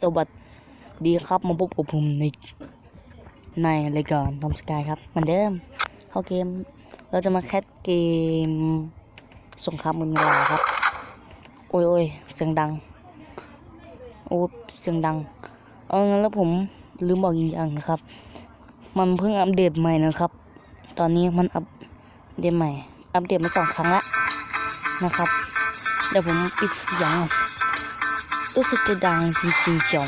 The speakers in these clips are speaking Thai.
สวัสดีครับมาพบกับผมในในรายการทอมสกายครับเหมือนเดิมเข้าเกม เราจะมาแคสเกมสงครามมืองลาครับ โอ้ยโอ้ยเสียงดัง โอ้เสียงดัง เอางั้นแล้วผมลืมบอกอีกอย่างนะครับ มันเพิ่งอัปเดตใหม่นะครับ ตอนนี้มันอัปเดตใหม่ อัปเดตมาสองครั้งและนะครับ เดี๋ยวผมปิดเสียงก่อน รู้สึกจะดังจริงๆเชียว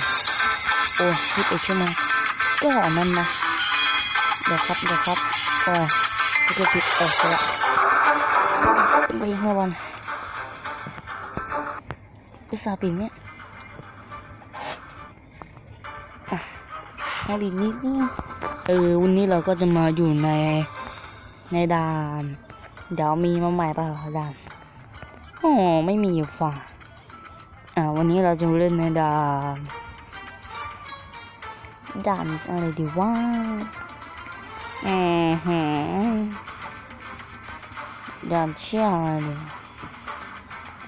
โอ้ยี่สิบเอ็ดชั่วโมงก็หอันนั้นนะ เดี๋ยวครับ เดี๋ยวครับโอ้ยก็จะปิดเออละสิบไปห้าวันอุตส่าห์ปิดเนี่ยอะเอาอีนิดนึงเออ วันนี้เราก็จะมาอยู่ใน ในด่าน เดี๋ยวมีมาใหม่เปล่าด่าน อ๋อ ไม่มีอยู่ฝ่า อ่าวันนี้เราจะเล่นในด่านด่านอะไรดีว่าอืมหืมด่านเชี่ยอะไรเนี่ย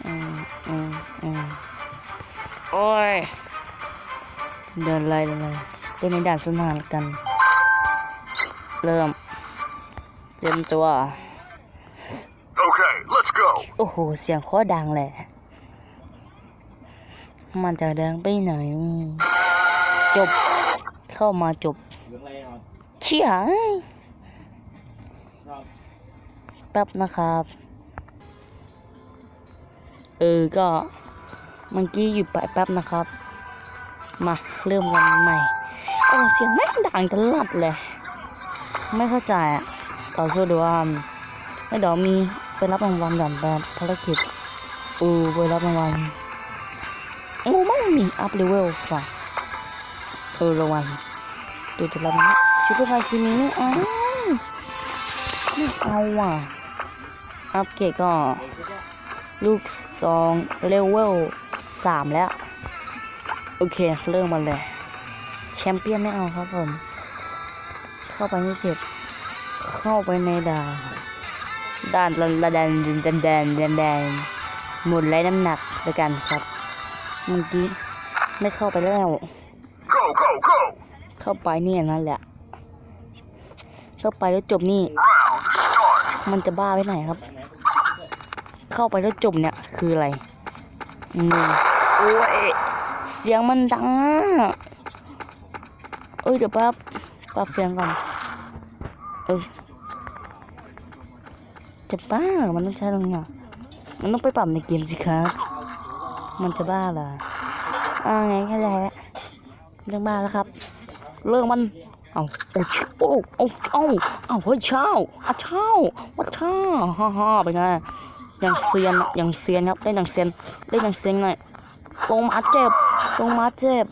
อืมอืมอืมโอ้ยเดินอะไรเลยเล่นในด่านสนานกัน เริ่มเตรียมตัว Okay, let's go. โอ้โห เสียงโคตรดังเลย มันจะดังไปไหน จบ เข้ามาจบเชี่ยเอ้ยแป๊บนะครับ เออ ก็เมื่อกี้หยุดไปแป๊บนะครับ มาเริ่มกันใหม่ โอ้เสียงแม่งดังตลอดเลย ไม่เข้าใจอะ ต่อสู้ดูว่าให้เดี๋ยวมีไปรับรางวัลก่อนแบบภารกิจเออไปรับรางวัล โอ้ไม่มีอัพเลเวลฝ่ะเออราวัลดูจะรับนะชุดไฟคืนนี้ไม่เอาไม่เอาว่ะอัพเกรดก็ ลูกสองเลเวลสามแล้ว โอเค เริ่มมาเลย แชมเปี้ยนไม่เอาครับผม เข้าไปนี่เจ็บ เข้าไปในด่านด่านละดนแดนแดนแดนแดนหมุนไร้น้ำหนักด้วยกันครับ เมื่อกี้ไม่เข้าไปแล้ว Go, go, go. เข้าไปเนี่ยนั่นแหละ เข้าไปแล้วจบนี่ Round start. มันจะบ้าไปไหนครับ เข้าไปแล้วจบเนี่ย คืออะไรอืมโอ้ยเสียงมันดังอะเอ้ยเดี๋ยวแป๊บปรับเสียงก่อนเอ้ยจะบ้าเหรอมันต้องใช้ตรงเนี้ยมันต้องไปปรับในเกมสิครับ มันจะบ้าเหรออ่าไงแค่ไหนละเรื่องบ้าแล้วครับเรื่องมัน เอาโอ้ยโอ้โอ้เอ้าเอาเฮ้ยเช่าอะเช่าวัดเช่าฮ่าฮ่าเป็นไงอย่างเซียนอย่างเซียนครับเล่นอย่างเซียนเล่นอย่างเซียนหน่อยลงมาเจ็บลงมาเจ็บ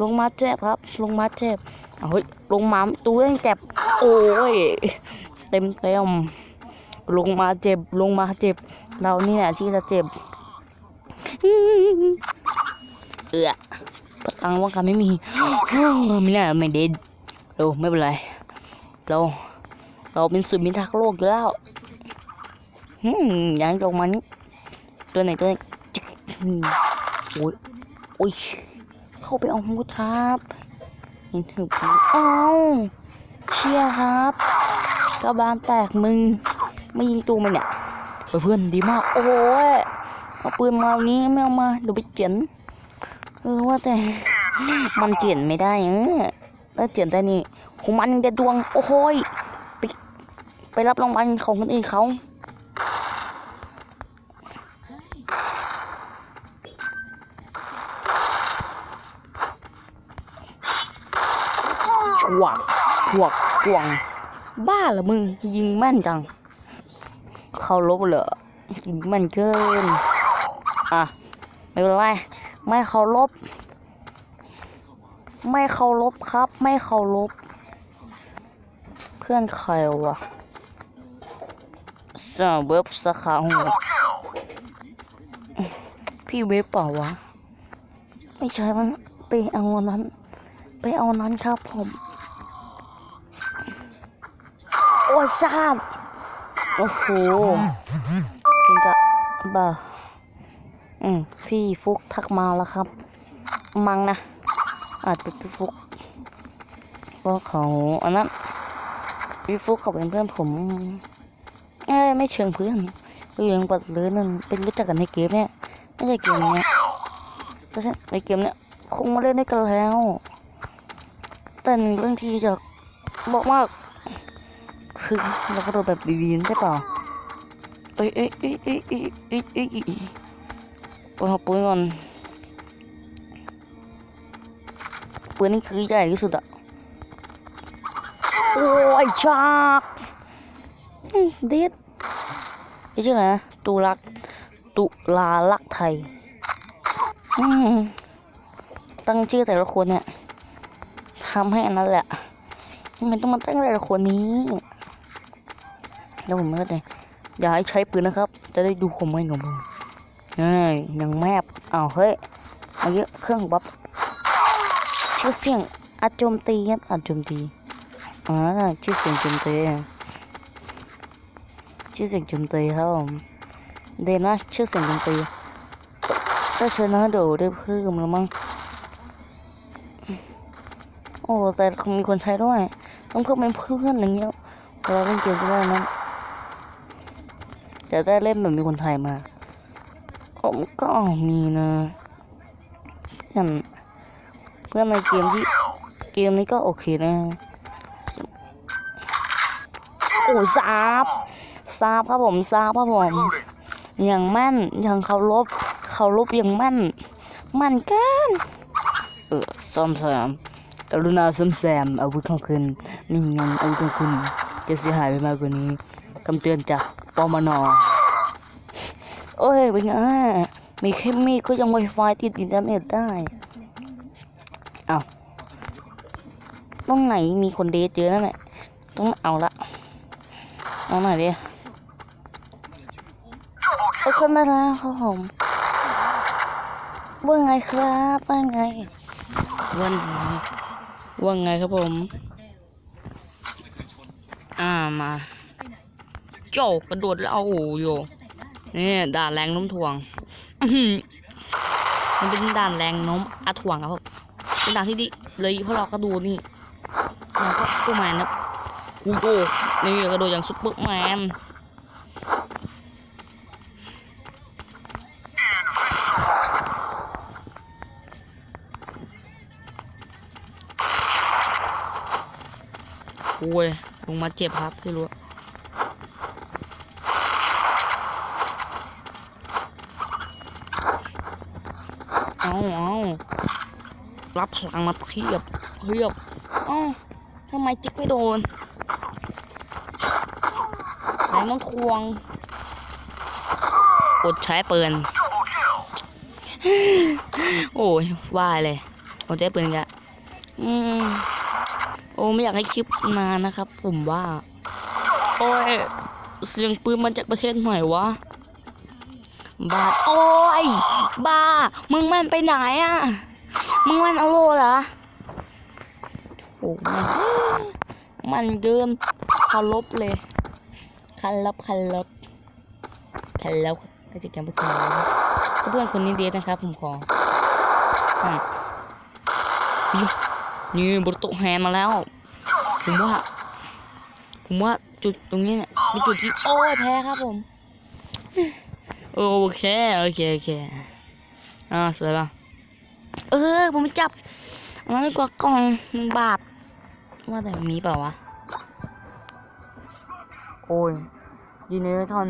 ลงมาเจ็บครับ ลงมาเจ็บเอาเฮ้ยลงมาตัวยังเจ็บโอ้ยเต็มเต็มลงมาเจ็บลงมาเจ็บ เรานี่แหละที่จะเจ็บ เออพลังว่างกันไม่มีไม่น่าไม่เด็ดเราไม่เป็นไร เรา เราเป็นสุดมิทักโลกอยู่แล้วอืมย่างลงมานี่ตัวไหนตัวไหนโอ้ยโอ้ยเข้าไปเอาหูครับเห็นถึงอ้าวเชียครับกระบาลแตกมึง ไม่ยิงตูมันเนี่ยเออเพื่อนดีมาก โอ้ย เอาปืนมาเอางี้ไม่เอามาเดี๋ยวไปเจียนเออว่าแต่ มันเจียนไม่ได้เออถ้าเจียนได้นี่ของมันจะดวงโอ้โหยไปไปรับรางวัลของคนอื่นเขาชวกชวกชวง บ้าเหรอมึง ยิงแม่นจัง เขาลบเหรอยิงแม่นเกิน อะ ไม่เป็นไรไม่เคารพไม่เคารพครับ ไม่เคารพเพื่อนใครวะสาวเว็บสาขาหัว Double kill. พี่เว็บเปล่าวะ ไม่ใช่มันไปเอาอันนั้น ไปเอาอันนั้นครับผม โอ้ยชาติโอ้โหถึงจะบ้า อืมพี่ฟุกทักมาแล้วครับ มังนะอาจเป็นพี่ฟุกเพราะเขาอันนั้นพี่ฟุกเขาเป็นเพื่อนผมเอ้ไม่เชิงเพื่อนคือยังปัดเลยนั่นเป็นรู้จักกันในเกมเนี่ยไม่ใช่เกมเนี้ย kill. เพราะฉะนั้นในเกมเนี้ยคงมาเล่นด้วยกันแล้วแต่เรื่องที่จะบอกว่าคือเราก็โดนแบบดีๆใช่เปล่าเอ้ยเอ้ยเอ้ยเอ้ยเอ้ยเอ้ย เอ้ยเอ้ยไปหาปืนก่อนปืนนี่คือใหญ่ที่สุดอะโอ้ยชากเด็ดนี่ชื่ออะไรนะตุลักตุลาลักไทยตั้งชื่อแต่ละคนเนี่ยทำให้อันนั้นแหละทำไมต้องมาตั้งแต่ละคนนี้แล้วผมไม่เข้าใจอย่าให้ใช้ปืนนะครับ จะได้ดูผมไม่กับมึง เฮ้ยยังแมบอ้าวเฮ้ยเมื่อกี้เครื่องบัฟชื่อเสียงอัดโจมตีครับอัดโจมตีอ่าชื่อเสียงโจมตีชื่อเสียงโจมตีครับผมเดยวนะชื่อเสียงโจมตีถ้าชนะเดี๋ยวได้เพิ่มแล้วมั้งโอ้แต่คงมีคนใช้ด้วยต้องเพิ่มเป็นเพื่อนอย่างเงี้ยเวลาเล่นเกมก็ได้นะจะได้เล่นแบบมีคนไทยมา ผมก็มีนะเพื่อนเพื่อนในเกมที่เกมนี้ก็โอเคนะ โอ้ซาบซาบครับผมซาบครับผมอย่างแม่นอย่างเคารพเคารพอย่างแม่นแมันกันเออซ่อมแซมกรุณาซ่อมแซมอาวุธของคุณนี่ยังอาวุธของคุณจะเสียหายไปมากกว่านี้คำเตือนจากปมน โอ้ยเป็นไงมีแค่มีก็ยังไวไฟติดอินเทอร์เน็ตได้เอาตรงไหนมีคนเดทเยอะนั่นแหละต้องเอาละเอาหน่อยดิ Double โอเค kill. มาแล้วครับผมว่าไงครับว่าไงว่าไงว่าไงครับผม อ่ามา โจกระโดดแล้วเอาอยู่ นี่ด่านแรงน้มถ่วงมันเป็นด่านแรงน้มอาถ่วงครับเป็นด่านที่ดีเลยพราะเราก็ดูนี่เราก็ซุปเปอร์แมนนะกูโกนี่กระโดดอย่างซุปเปอร์แมนโอ้ยลงมาเจ็บครับที่รู้ เอาเอารับพลังมาเทียบเทียบอ้าทำไมจิกไม่โดนไหนมันทวง กดใช้ปืน โอ้ยว่าเลยกดใช้ปืนกันอืมโอ้ไม่อยากให้คลิปนานนะครับ ผมว่า โอ้ย เสียงปืนมาจากประเทศไหนวะ บาดโอ้ยบ้ามึงมันไปไหนอะ มึงมันเอาโลเหรอโอ้มันมันเกินคารพเลยคันลบคันลบคันลบก็จะแกมเพื่อนเพื่อนคนนี้เดทนะครับ ผมขออ่นี่บนโต๊ะแฮนมาแล้ว ผมว่า ผมว่าจุดตรงนี้เนี่ยเป็นจุดที่โอ้ยแพ้ครับผม โอเคโอเคโอเคอ่าสวยละเออผมไปจับอันนั้นดีกว่ากล่องหนึ่งบาทว่าแต่มีเปล่าวะโอ้ยดีเนอร์ทอน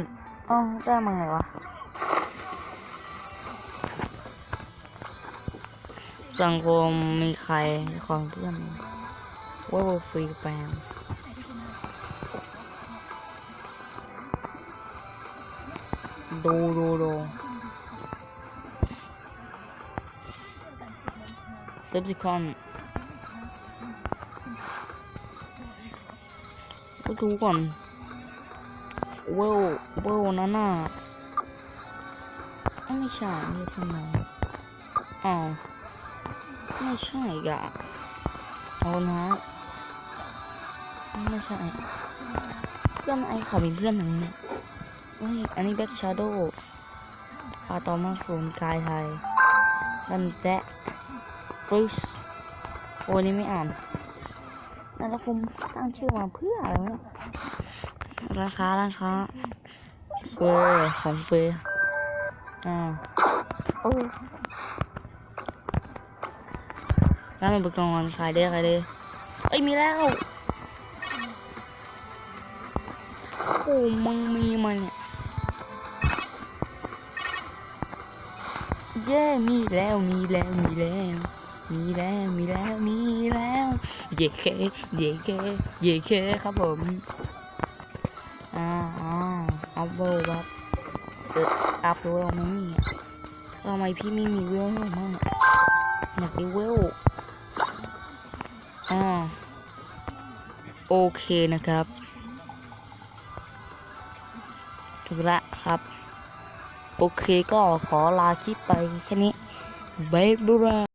อ๋อได้มาไงวะสังคมมีใครของเพื่อนว่าฟรีแปม ดูดูดูเซฟซิคอนก็ดูก่อนเวลเวลนั่นน่ะอ้าไม่ใช่นี่ทำไมอ๋อไม่ใช่อีกอะเอานะไม่ใช่เพื่อนไอเขามีเพื่อนหนึ่งเนี่ เฮ้ยอันนี้แบ็กชาร์โดปาตอมาศูนย์กายไทยดันแจ๊ะ fish โอ้นี่ไม่อ่านนั่นแล้วผมตั้งชื่อมาเพื่ออะไรวะเนี่ยร้านค้าร้านค้าเฟอร์ของเฟอร์อ่าโอ้ร้านอุปกรณ์ขายได้ขายได้เอ้ยมีแล้วโอ้มึงมีมาเนี่ย เย้มีแล้วมีแล้วมีแล้ว มีแล้วมีแล้วมีแล้วเย่เคเย่เคเย่เคครับผมอ่าอ่าเอาเบอร์วับเอออัพโหลดไม่มีทำไมพี่ไม่มีเวลมางอะอยากได้เวลอ่าโอเคนะครับ ถูกละครับ โอเคก็ขอลาคลิปไปแค่นี้บ๊ายบาย